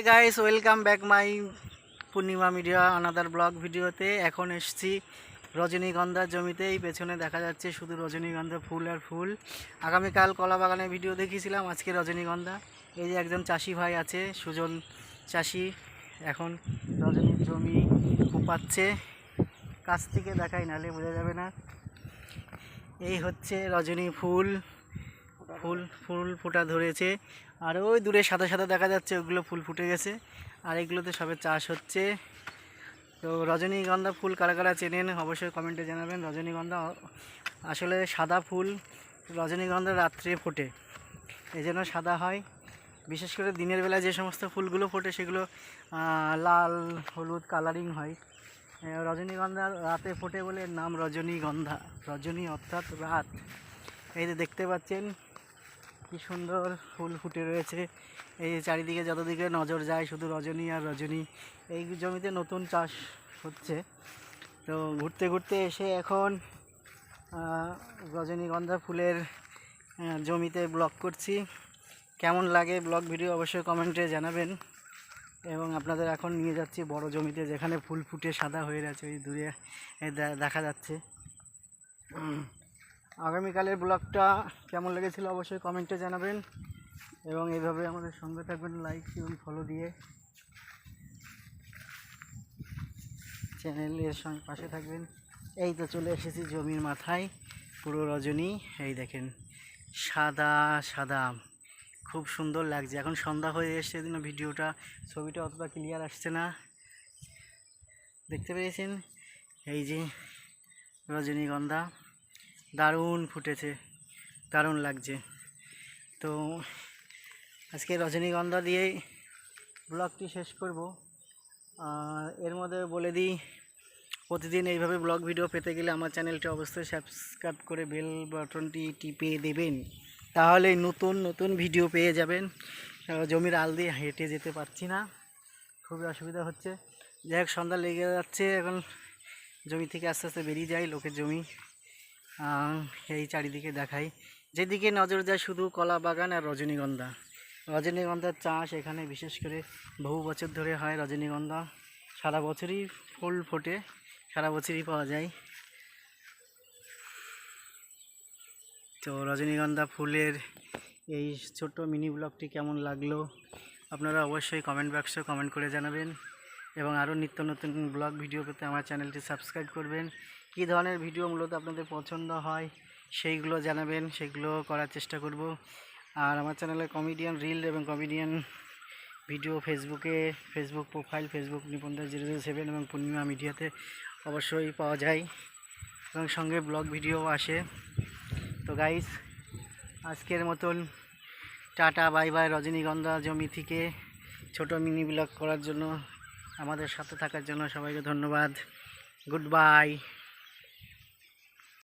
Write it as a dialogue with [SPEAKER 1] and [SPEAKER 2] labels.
[SPEAKER 1] Hi guys welcome back my Purnima media another blog ভিডিওতে এখন এসছি রজনীগন্ধার জমিতে। এই পেছনে দেখা যাচ্ছে শুধু রজনীগন্ধা ফুল আর ফুল। আগামীকাল কলা বাগানে ভিডিও দেখিয়েছিলাম, আজকে রজনীগন্ধা। এই যে একজন চাষি ভাই আছে, সুজন চাষি। এখন রজনীর জমি কুপাচ্ছে। কাছ থেকে দেখাই, নাহলে বোঝা যাবে না। এই হচ্ছে রজনী ফুল। ফুল ফুল ফোটা ধরেছে। আর ওই দূরে সাদা সাদা দেখা যাচ্ছে, ওগুলো ফুল ফুটে গেছে। আর এগুলোতে সবে চাষ হচ্ছে। তো রজনীগন্ধা ফুল কারা কারা চেনেন অবশ্যই কমেন্টে জানাবেন। রজনীগন্ধা আসলে সাদা ফুল রজনীগন্ধা রাত্রে ফোটে। এই জন্য সাদা হয়। বিশেষ করে দিনের বেলা যে সমস্ত ফুলগুলো ফোটে, সেগুলো লাল, হলুদ কালারিং হয়। রজনীগন্ধা রাতে ফোটে বলে নাম রজনীগন্ধা। রজনী অর্থাৎ রাত। এই যে দেখতে পাচ্ছেন কি সুন্দর ফুল ফুটে রয়েছে। এই চারিদিকে যতদিকে নজর যায় শুধু রজনী আর রজনী। এই জমিতে নতুন চাষ হচ্ছে। তো ঘুরতে ঘুরতে এসে এখন রজনীগন্ধা ফুলের জমিতে ব্লগ করছি। কেমন লাগে ব্লগ ভিডিও অবশ্যই কমেন্টে জানাবেন। এবং আপনাদের এখন নিয়ে যাচ্ছি বড় জমিতে যেখানে ফুল ফুটে সাদা হয়ে গেছে, ওই দূরে দেখা যাচ্ছে। আগামীকালের ব্লগটা কেমন লেগেছিল অবশ্যই কমেন্টে জানাবেন এবং এইভাবে আমাদের সঙ্গে থাকবেন লাইক এবং ফলো দিয়ে চ্যানেলের সঙ্গে পাশে থাকবেন। এই তো চলে এসেছি জমির মাথায়, পুরো রজনী। এই দেখেন, সাদা সাদা খুব সুন্দর লাগছে। এখন সন্ধ্যা হয়ে এসছে জন্য ভিডিওটা, ছবিটা অতটা ক্লিয়ার আসছে না। দেখতে পেয়েছেন? এই যে রজনীগন্ধা। দারুণ ফুটেছে, দারুণ লাগছে। তো আজকে রজনীগন্ধা দিয়েই ব্লগটি শেষ করব। এর মধ্যে বলে দিই, প্রতিদিন এইভাবে ব্লগ ভিডিও পেতে গেলে আমার চ্যানেলটি অবশ্যই সাবস্ক্রাইব করে বেল বাটনটি টিপে দেবেন। তাহলে নতুন নতুন ভিডিও পেয়ে যাবেন। জমির আল দিয়ে হেঁটে যেতে পারছি না। খুবই অসুবিধা হচ্ছে। যাই হোক, সন্ধ্যা লেগে যাচ্ছে। এখন জমি থেকে আস্তে আস্তে বেরিয়ে যায় লোকের জমি। এই চারিদিকে দেখাই। যেদিকে নজর যায় শুধু কলা বাগান আর রজনীগন্ধা। রজনীগন্ধার চাষ এখানে বিশেষ করে বহু বছর ধরে হয় রজনীগন্ধা। সারা বছরই ফুল ফোটে, সারা বছরই পাওয়া যায়। তো রজনীগন্ধা ফুলের এই ছোট্ট মিনি ব্লগটি কেমন লাগল? আপনারা অবশ্যই কমেন্ট বক্সে কমেন্ট করে জানাবেন। এবং আরও নিত্য নতুন ব্লগ ভিডিও পেতে আমার চ্যানেলটি সাবস্ক্রাইব করবেন। কী ধরনের ভিডিও মূলত আপনাদের পছন্দ হয়, সেইগুলো জানাবেন, সেগুলো করার চেষ্টা করব। আর আমার চ্যানেলে কমেডিয়ান রিল এবং কমেডিয়ান ভিডিও ফেসবুকে ফেসবুক প্রোফাইল ফেসবুক নিপন্দা জিরো জিরো সেভেন এবং পূর্ণিমা মিডিয়াতে অবশ্যই পাওয়া যায়। এবং সঙ্গে ব্লগ ভিডিও আসে। তো গাইস আজকের মতন টাটা বাই বাই রজনীগন্ধা জমি থেকে ছোট মিনি ব্লগ করার জন্য, আমাদের সাথে থাকার জন্য সবাইকে ধন্যবাদ। Good bye